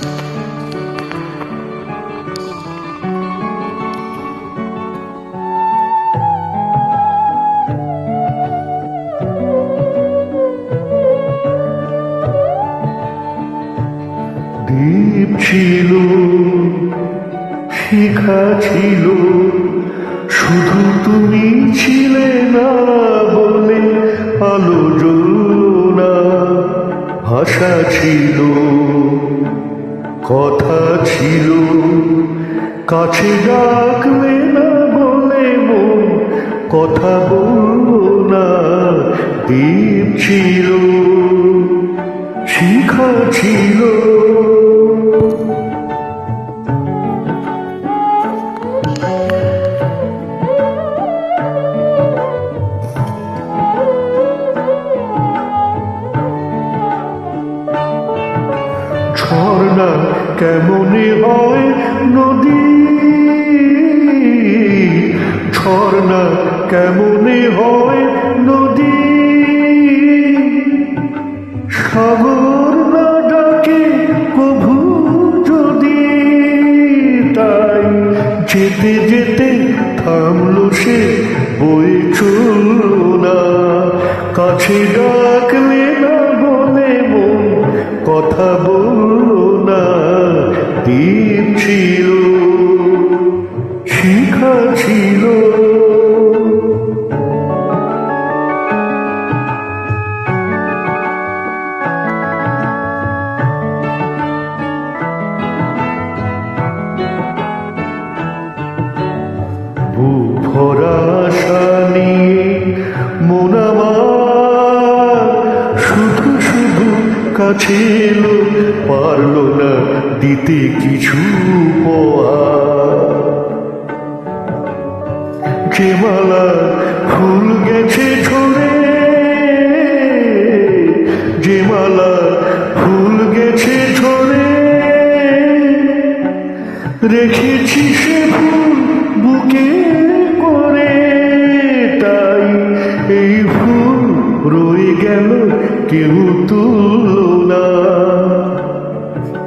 দ্বীপ ছিল শিখা ছিল শুধু তুমি ছিলে না বলে আলো না ভাষা ছিল। কথা ছিল। কাছে ডাকলে না বলে মন, কথা বলল না দ্বীপ ছিল। শিখা ছিল। ঝর্ণা কেমনে হয় নদী? ঝর্ণা কেমনে হয় নদী? সাগর না ডাকে প্রভু যদি তাই যেতে যেতে থামলো সে বই না কাছে ডাকলে না বলে মন, কথা দ্বীপ ছিল শিখা ছিল। ভরা আশা নিয়ে শুধু শুধু কাছে পারল না দিতে কিছু যে মালা ফুল গেছে ঝরে, যে মালা ফুল গেছে ঝরে, রেখেছি সে ফুল বুকে করে। তাই এই ফুল রয়ে গেল কেউ তুলল না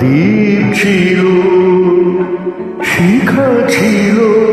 দ্বীপ ছিল শিখা ছিল।